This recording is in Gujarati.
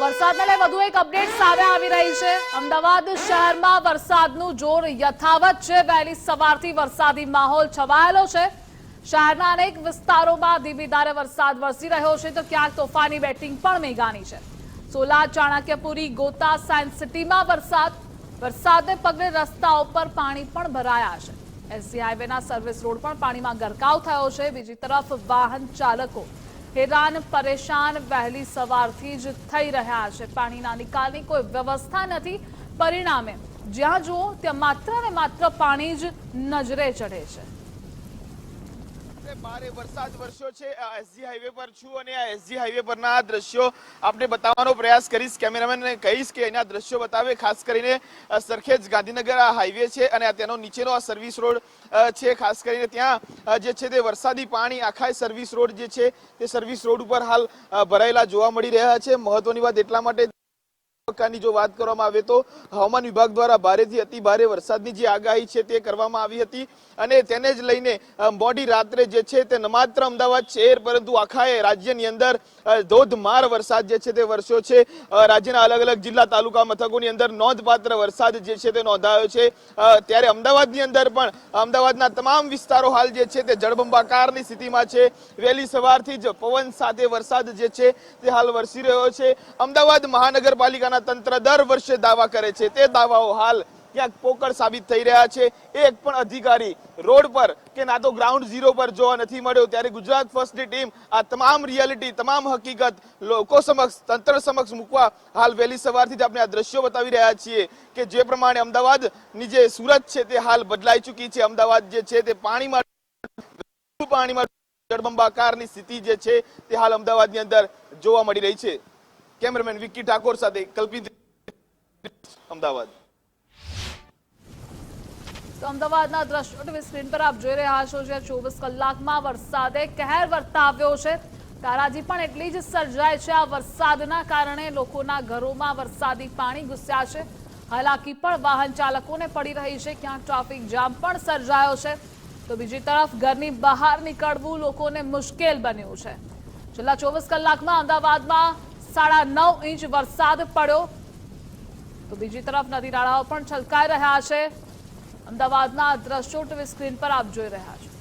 વરસાદને લઈ વધુ એક અપડેટ સામે આવી રહી છે. અમદાવાદ શહેરમાં વરસાદનું જોર યથાવત છે. વહેલી સવારથી વરસાદી માહોલ છવાયેલો છે. શહેરના અનેક વિસ્તારોમાં ધીમી ધારે વરસાદ વરસી રહ્યો છે. તો ક્યાંક તોફાની બેટિંગ પણ મેઘાની છે. સોલા, ચાણક્યપુરી, ગોતા, સાયન્સ સિટીમાં વરસાદ. વરસાદને પગલે રસ્તાઓ પર પાણી પણ ભરાયા છે. એસજી હાઈવેના સર્વિસ રોડ પણ પાણીમાં ગરકાવ થયો છે. બીજી તરફ વાહન ચાલકો હેરાન, પરેશાન, વહેલી સવારથી જ થઈ રહ્યા છે. પાણીના નિકાલની કોઈ વ્યવસ્થા નથી. પરિણામે જ્યાં જુઓ ત્યાં માત્ર ને માત્ર પાણી જ નજરે ચડે છે. ભારે વરસાદ વરસ્યો છે. એસજી હાઈવે પર છું અને આ એસજી હાઈવે પરના દ્રશ્યો આપને બતાવવાનો પ્રયાસ કરીશ. કેમેરામેનને કહીશ કે એના દ્રશ્યો બતાવે. ખાસ કરીને સરખેજ ગાંધીનગર આ હાઈવે છે અને તેનો નીચેનો આ સર્વિસ રોડ છે. ખાસ કરીને ત્યાં જે છે તે વરસાદી પાણી આખા સર્વિસ રોડ જે છે તે સર્વિસ રોડ ઉપર હાલ ભરાયેલા જોવા મળી રહ્યા છે. મહત્વની વાત એટલા માટે તબક્કાની જો વાત કરવામાં આવે તો હવામાન વિભાગ દ્વારા ભારેથી અતિ ભારે વરસાદની જે આગાહી છે તે કરવામાં આવી હતી અને તેને જ લઈને મોડી રાત્રે જે છે તે માત્ર અમદાવાદ શહેર પરંતુ આખા રાજ્યની અંદર ધોધમાર વરસાદ જે છે તે વરસ્યો છે. રાજ્યના અલગ અલગ જિલ્લા તાલુકા મથકોની અંદર નોંધપાત્ર વરસાદ જે છે તે નોંધાયો છે. ત્યારે અમદાવાદની અંદર પણ, અમદાવાદના તમામ વિસ્તારો હાલ જે છે તે જળબંબાકારની સ્થિતિમાં છે. વહેલી સવારથી જ પવન સાથે વરસાદ જે છે તે હાલ વરસી રહ્યો છે. અમદાવાદ મહાનગરપાલિકાના તંત્ર દર વર્ષે દાવા કરે છે. તે દાવાઓ હાલ ક્યાંક પોકળ સાબિત થઈ રહ્યા છે. એક પણ અધિકારી રોડ પર કે ના તો ગ્રાઉન્ડ ઝીરો પર જોવા નથી મળ્યો. ત્યારે ગુજરાત ફર્સ્ટની ટીમ આ તમામ રિયાલિટી તમામ હકીકત લોકો સમક્ષ, તંત્ર સમક્ષ મૂકવા હાલ વહેલી સવારથી આપણે આ દ્રશ્યો બતાવી રહ્યા છીએ કે જે પ્રમાણે અમદાવાદની જે સુરત છે તે હાલ બદલાઈ ચૂકી છે. અમદાવાદ જે છે તે પાણીમાં પાણીમાં જળબંબાકારની સ્થિતિ જે છે તે હાલ અમદાવાદની અંદર જોવા મળી રહી છે. કેમેરામેન વિક્કી ઠાકોર સાથે કલ્પિત અમદાવાદ. અમદાવાદના દ્રશ્યો ટીવી સ્ક્રીન પર આપ જોઈ રહ્યા છો જ્યાં ચોવીસ કલાકમાં વરસાદે કહેર વર્તાવ્યો છે. તારાજી પણ એટલી જ સર્જાય છે આ વરસાદના કારણે લોકોના ઘરોમાં વરસાદી પાણી ઘૂસ્યા છે. હાલાકી પણ વાહન ચાલકોને પડી રહી છે, ક્યાંક ટ્રાફિક જામ પણ સર્જાયો છે. તો બીજી તરફ ઘરની બહાર નીકળવું લોકોને મુશ્કેલ બન્યું છે. છેલ્લા ચોવીસ કલાકમાં અમદાવાદમાં સાડા નવ ઇંચ વરસાદ પડ્યો. તો બીજી તરફ નદી નાળાઓ પણ છલકાઈ રહ્યા છે. અમદાવાદના દ્રશ્યો ટીવી સ્ક્રીન પર આપ જોઈ રહ્યા છો.